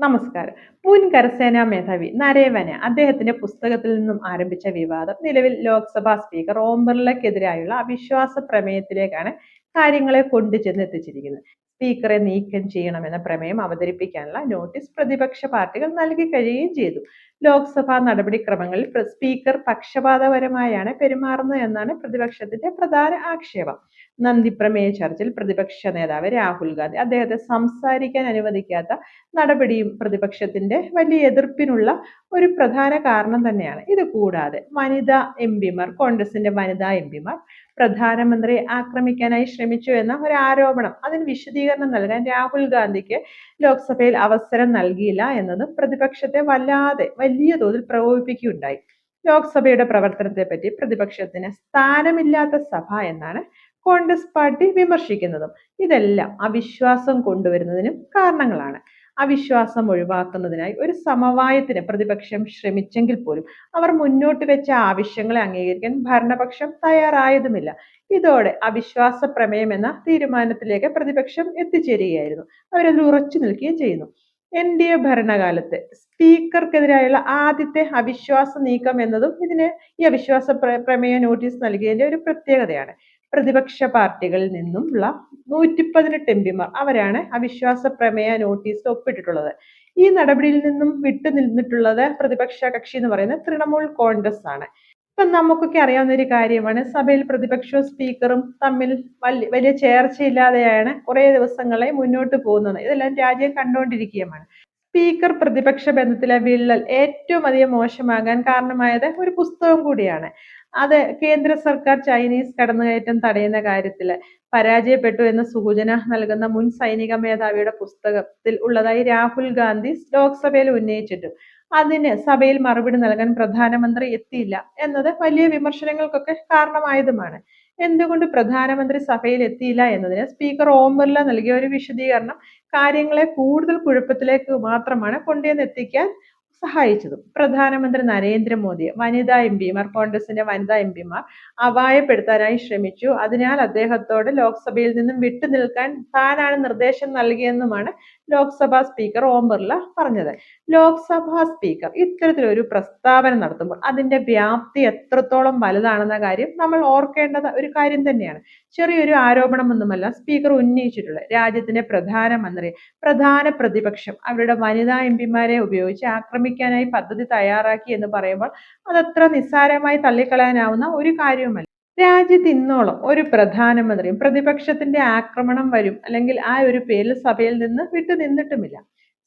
നമസ്കാരം. മുൻ കരസേനാ മേധാവി നരേവന അദ്ദേഹത്തിന്റെ പുസ്തകത്തിൽ നിന്നും ആരംഭിച്ച വിവാദം നിലവിൽ ലോക്സഭാ സ്പീക്കർ ഓം ബിർളയ്ക്കെതിരായുള്ള അവിശ്വാസ പ്രമേയത്തിലേക്കാണ് കാര്യങ്ങളെ കൊണ്ടുചെന്ന് എത്തിച്ചിരിക്കുന്നത് സ്പീക്കറെ നീക്കം ചെയ്യണമെന്ന പ്രമേയം അവതരിപ്പിക്കാനുള്ള നോട്ടീസ് പ്രതിപക്ഷ പാർട്ടികൾ നൽകി കഴിയുകയും ചെയ്തു. ലോക്സഭാ നടപടിക്രമങ്ങളിൽ സ്പീക്കർ പക്ഷപാതപരമായാണ് പെരുമാറുന്നത് എന്നാണ് പ്രതിപക്ഷത്തിന്റെ പ്രധാന ആക്ഷേപം. നന്ദി പ്രമേയ ചർച്ചയിൽ പ്രതിപക്ഷ നേതാവ് രാഹുൽ ഗാന്ധി അദ്ദേഹത്തെ സംസാരിക്കാൻ അനുവദിക്കാത്ത നടപടിയും പ്രതിപക്ഷത്തിന്റെ വലിയ എതിർപ്പിനുള്ള ഒരു പ്രധാന കാരണം തന്നെയാണ്. ഇത് കൂടാതെ വനിതാ എം പിമാർ കോൺഗ്രസിന്റെ വനിതാ എം പിമാർ പ്രധാനമന്ത്രിയെ ആക്രമിക്കാനായി ശ്രമിച്ചു എന്ന ഒരു ആരോപണം. അതിന് വിശദീകരണം നൽകാൻ രാഹുൽ ഗാന്ധിക്ക് ലോക്സഭയിൽ അവസരം നൽകിയില്ല എന്നത് പ്രതിപക്ഷത്തെ വല്ലാതെ വലിയ തോതിൽ പ്രകോപിപ്പിക്കുകയുണ്ടായി. ലോക്സഭയുടെ പ്രവർത്തനത്തെ പറ്റി പ്രതിപക്ഷത്തിന് സ്ഥാനമില്ലാത്ത സഭ എന്നാണ് കോൺഗ്രസ് പാർട്ടി വിമർശിക്കുന്നതും. ഇതെല്ലാം അവിശ്വാസം കൊണ്ടുവരുന്നതിനും കാരണങ്ങളാണ്. അവിശ്വാസം ഒഴിവാക്കുന്നതിനായി ഒരു സമവായത്തിന് പ്രതിപക്ഷം ശ്രമിച്ചെങ്കിൽ പോലും അവർ മുന്നോട്ട് വെച്ച ആവശ്യങ്ങളെ അംഗീകരിക്കാൻ ഭരണപക്ഷം തയ്യാറായതുമില്ല. ഇതോടെ അവിശ്വാസ പ്രമേയം എന്ന തീരുമാനത്തിലേക്ക് പ്രതിപക്ഷം എത്തിച്ചേരുകയായിരുന്നു. അവരതിൽ ഉറച്ചു നിൽക്കുകയും ചെയ്യുന്നു. എൻ ഡി എ ഭരണകാലത്ത് സ്പീക്കർക്കെതിരായുള്ള ആദ്യത്തെ അവിശ്വാസ നീക്കം എന്നതും ഇതിന് ഈ അവിശ്വാസ പ്രമേയ നോട്ടീസ് നൽകിയതിന്റെ ഒരു പ്രത്യേകതയാണ്. പ്രതിപക്ഷ പാർട്ടികളിൽ നിന്നുമുള്ള നൂറ്റി പതിനെട്ട് എം പിമാർ അവരാണ് അവിശ്വാസ പ്രമേയ നോട്ടീസ് ഒപ്പിട്ടിട്ടുള്ളത്. ഈ നടപടിയിൽ നിന്നും വിട്ടുനിന്നിട്ടുള്ളത് പ്രതിപക്ഷ കക്ഷി എന്ന് പറയുന്നത് തൃണമൂൽ കോൺഗ്രസ് ആണ്. ഇപ്പൊ നമുക്കൊക്കെ അറിയാവുന്ന ഒരു കാര്യമാണ് സഭയിൽ പ്രതിപക്ഷവും സ്പീക്കറും തമ്മിൽ വലിയ ചേർച്ചയില്ലാതെയാണ് കുറെ ദിവസങ്ങളെ മുന്നോട്ട് പോകുന്നത്. ഇതെല്ലാം രാജ്യം കണ്ടുകൊണ്ടിരിക്കുകയുമാണ് സ്പീക്കർ പ്രതിപക്ഷ ബന്ധത്തിലെ വിള്ളൽ ഏറ്റവും അധികം മോശമാകാൻ കാരണമായത് ഒരു പുസ്തകം കൂടിയാണ്. അത് കേന്ദ്ര സർക്കാർ ചൈനീസ് കടന്നുകയറ്റം തടയുന്ന കാര്യത്തിൽ പരാജയപ്പെട്ടു എന്ന സൂചന നൽകുന്ന മുൻ സൈനിക മേധാവിയുടെ പുസ്തകത്തിൽ ഉള്ളതായി രാഹുൽ ഗാന്ധി ലോക്സഭയിൽ ഉന്നയിച്ചിട്ടു. അതിന് സഭയിൽ മറുപടി നൽകാൻ പ്രധാനമന്ത്രി എത്തിയില്ല എന്നത് വലിയ വിമർശനങ്ങൾക്കൊക്കെ കാരണമായതുമാണ്. എന്തുകൊണ്ട് പ്രധാനമന്ത്രി സഭയിൽ എത്തിയില്ല എന്നതിന് സ്പീക്കർ ഓം ബിർല നൽകിയ ഒരു വിശദീകരണം കാര്യങ്ങളെ കൂടുതൽ കുഴപ്പത്തിലേക്ക് മാത്രമാണ് കൊണ്ടുവന്ന് എത്തിക്കാൻ സഹായിച്ചതും. പ്രധാനമന്ത്രി നരേന്ദ്രമോദി വനിതാ എം പിമാർ കോൺഗ്രസിന്റെ വനിതാ എം പിമാർ അപായപ്പെടുത്താനായി ശ്രമിച്ചു. അതിനാൽ അദ്ദേഹത്തോട് ലോക്സഭയിൽ നിന്നും വിട്ടുനിൽക്കാൻ താനാണ് നിർദ്ദേശം നൽകിയെന്നുമാണ് ലോക്സഭാ സ്പീക്കർ ഓം ബിർള പറഞ്ഞത്. ലോക്സഭാ സ്പീക്കർ ഇത്തരത്തിലൊരു പ്രസ്താവന നടത്തുമ്പോൾ അതിന്റെ വ്യാപ്തി എത്രത്തോളം വലുതാണെന്ന കാര്യം നമ്മൾ ഓർക്കേണ്ടത് ഒരു കാര്യം തന്നെയാണ്. ചെറിയൊരു ആരോപണമൊന്നുമല്ല സ്പീക്കർ ഉന്നയിച്ചിട്ടുള്ളത്. രാജ്യത്തിന്റെ പ്രധാനമന്ത്രി പ്രധാന പ്രതിപക്ഷം അവരുടെ വനിതാ എം പിമാരെ ഉപയോഗിച്ച് ആക്രമിക്കാനായി പദ്ധതി തയ്യാറാക്കി എന്ന് പറയുമ്പോൾ അതത്ര നിസ്സാരമായി തള്ളിക്കളയാനാവുന്ന ഒരു കാര്യവുമല്ല. രാജ്യത്ത് ഇന്നോളം ഒരു പ്രധാനമന്ത്രിയും പ്രതിപക്ഷത്തിന്റെ ആക്രമണം വരും അല്ലെങ്കിൽ ആ ഒരു പേരിൽ സഭയിൽ നിന്ന് വിട്ടുനിന്നിട്ടുമില്ല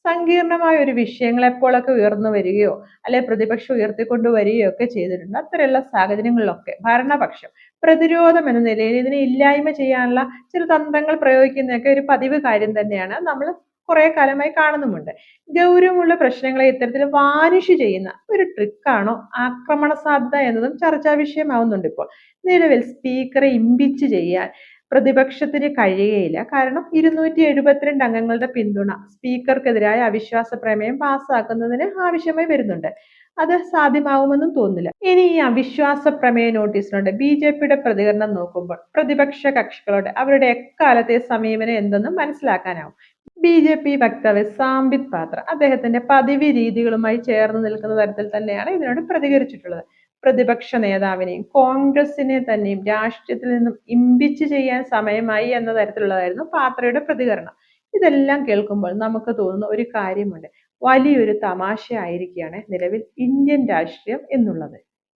സങ്കീർണമായ ഒരു വിഷയങ്ങൾ എപ്പോഴൊക്കെ ഉയർന്നു വരികയോ അല്ലെ പ്രതിപക്ഷം ഉയർത്തിക്കൊണ്ടു വരികയോ ഒക്കെ ചെയ്തിട്ടുണ്ട്. അത്തരമുള്ള സാഹചര്യങ്ങളിലൊക്കെ ഭരണപക്ഷം പ്രതിരോധം എന്ന നിലയിൽ ഇതിനെ ഇല്ലായ്മ ചെയ്യാനുള്ള ചില തന്ത്രങ്ങൾ പ്രയോഗിക്കുന്നതൊക്കെ ഒരു പതിവ് കാര്യം തന്നെയാണ്. നമ്മൾ കുറെ കാലമായി കാണുന്നുമുണ്ട്. ഗൗരവമുള്ള പ്രശ്നങ്ങളെ ഇത്തരത്തിൽ വാനിഷ് ചെയ്യുന്ന ഒരു ട്രിക്കാണോ? ആക്രമണ സാധ്യത എന്നതും ചർച്ചാ വിഷയമാവുന്നുണ്ട് ഇപ്പോൾ. നിലവിൽ സ്പീക്കറെ ഇമ്പിച്ച് ചെയ്യാൻ പ്രതിപക്ഷത്തിന് കഴിയുകയില്ല. കാരണം ഇരുന്നൂറ്റി എഴുപത്തിരണ്ട് അംഗങ്ങളുടെ പിന്തുണ സ്പീക്കർക്കെതിരായ അവിശ്വാസ പ്രമേയം പാസ്സാക്കുന്നതിന് ആവശ്യമായി വരുന്നുണ്ട്. അത് സാധ്യമാവുമെന്നും തോന്നുന്നില്ല. ഇനി ഈ അവിശ്വാസ പ്രമേയ നോട്ടീസിനുണ്ട് ബി ജെ പിയുടെ പ്രതികരണം നോക്കുമ്പോൾ പ്രതിപക്ഷ കക്ഷികളോട് അവരുടെ എക്കാലത്തെ സമീപനം എന്തെന്നും മനസ്സിലാക്കാനാവും. ബി ജെ പി വക്താവ് സാംബിത് പാത്ര അദ്ദേഹത്തിന്റെ പതിവ് രീതികളുമായി ചേർന്ന് നിൽക്കുന്ന തരത്തിൽ തന്നെയാണ് ഇതിനോട് പ്രതികരിച്ചിട്ടുള്ളത്. പ്രതിപക്ഷ നേതാവിനെയും കോൺഗ്രസിനെ തന്നെയും രാഷ്ട്രീയത്തിൽ നിന്നും ഇമ്പിച്ച് ചെയ്യാൻ സമയമായി എന്ന തരത്തിലുള്ളതായിരുന്നു പാത്രയുടെ പ്രതികരണം. ഇതെല്ലാം കേൾക്കുമ്പോൾ നമുക്ക് തോന്നുന്ന ഒരു കാര്യമുണ്ട്. വലിയൊരു തമാശ ആയിരിക്കുകയാണ് നിലവിൽ ഇന്ത്യൻ രാഷ്ട്രീയം എന്നുള്ളത്.